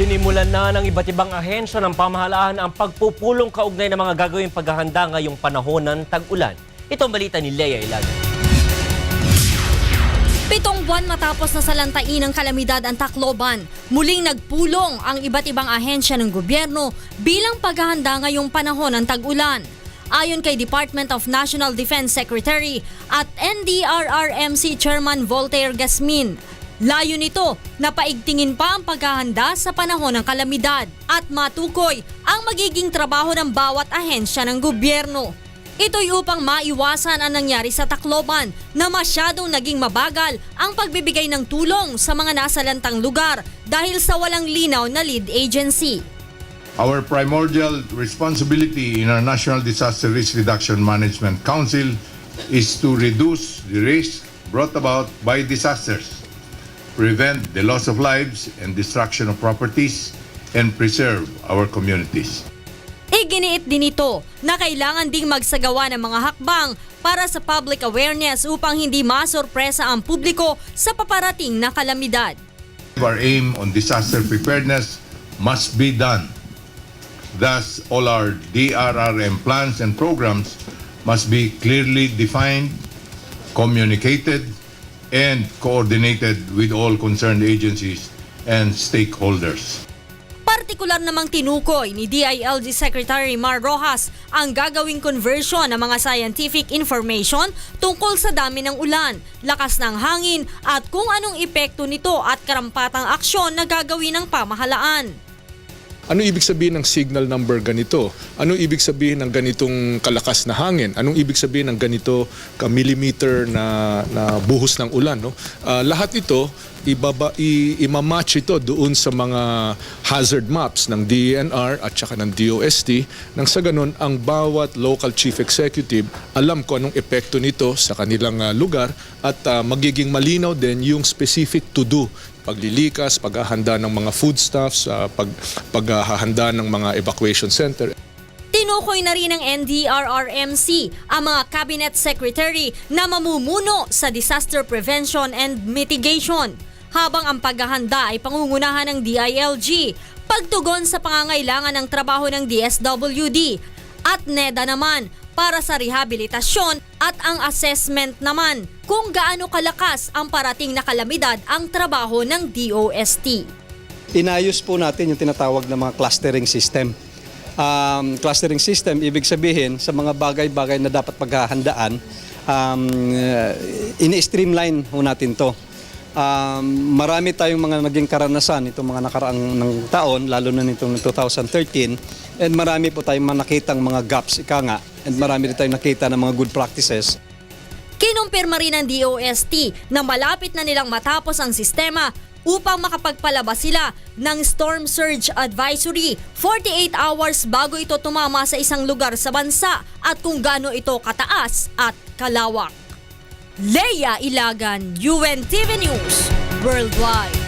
Sinimulan na ng iba't ibang ahensya ng pamahalaan ang pagpupulong kaugnay ng mga gagawing paghahanda ngayong panahon ng tag-ulan. Ito ang balita ni Lea Ilagan. Pitong buwan matapos na salantain ng kalamidad ang Tacloban, muling nagpulong ang iba't ibang ahensya ng gobyerno bilang paghahanda ngayong panahon ng tag-ulan. Ayon kay Department of National Defense Secretary at NDRRMC Chairman Voltaire Gasmin, layo nito na paigtingin pa ang paghahanda sa panahon ng kalamidad at matukoy ang magiging trabaho ng bawat ahensya ng gobyerno. Ito'y upang maiwasan ang nangyari sa Tacloban na masyadong naging mabagal ang pagbibigay ng tulong sa mga nasalantang lugar dahil sa walang linaw na lead agency. Our primordial responsibility in our National Disaster Risk Reduction Management Council is to reduce the risk brought about by disasters, prevent the loss of lives and destruction of properties, and preserve our communities. Iginiit din ito na kailangan ding magsagawa ng mga hakbang para sa public awareness upang hindi masorpresa ang publiko sa paparating na kalamidad. Our aim on disaster preparedness must be done. Thus, all our DRRM plans and programs must be clearly defined, communicated, and coordinated with all concerned agencies and stakeholders. Partikular namang tinukoy ni DILG Secretary Mar Rojas ang gagawing conversion ng mga scientific information tungkol sa dami ng ulan, lakas ng hangin at kung anong epekto nito at karampatang aksyon na gagawin ng pamahalaan. Ano ibig sabihin ng signal number ganito? Ano ibig sabihin ng ganitong kalakas na hangin? Anong ibig sabihin ng ganito ka millimeter na, na buhos ng ulan? No? Ah, lahat ito, ibaba, i, imamatch ito doon sa mga hazard maps ng DENR at saka ng DOST. Nang sa ganun, ang bawat local chief executive alam ko anong epekto nito sa kanilang ah, lugar at ah, magiging malinaw din yung specific to do paglilikas, paghahanda ng mga foodstuffs, uh, pag, paghahanda ng mga evacuation center. Tinukoy na rin ng NDRRMC ang mga cabinet secretary na mamumuno sa disaster prevention and mitigation habang ang paghahanda ay pangungunahan ng DILG, pagtugon sa pangangailangan ng trabaho ng DSWD at NEDA naman para sa rehabilitasyon at ang assessment naman kung gaano kalakas ang parating na kalamidad ang trabaho ng DOST. inayos po natin yung tinatawag na mga clustering system. Um, clustering system, ibig sabihin sa mga bagay-bagay na dapat paghahandaan, um, uh, ini-streamline ho natin to. Um, marami tayong mga naging karanasan itong mga nakaraang ng taon, lalo na nitong 2013, and marami po tayong nakitang mga gaps, ika nga, and marami rin tayong nakita ng mga good practices. Kinumpirma rin ng DOST na malapit na nilang matapos ang sistema upang makapagpalabas sila ng Storm Surge Advisory. 48 hours bago ito tumama sa isang lugar sa bansa at kung gaano ito kataas at kalawak. Leia Ilagan, UNTV News, Worldwide.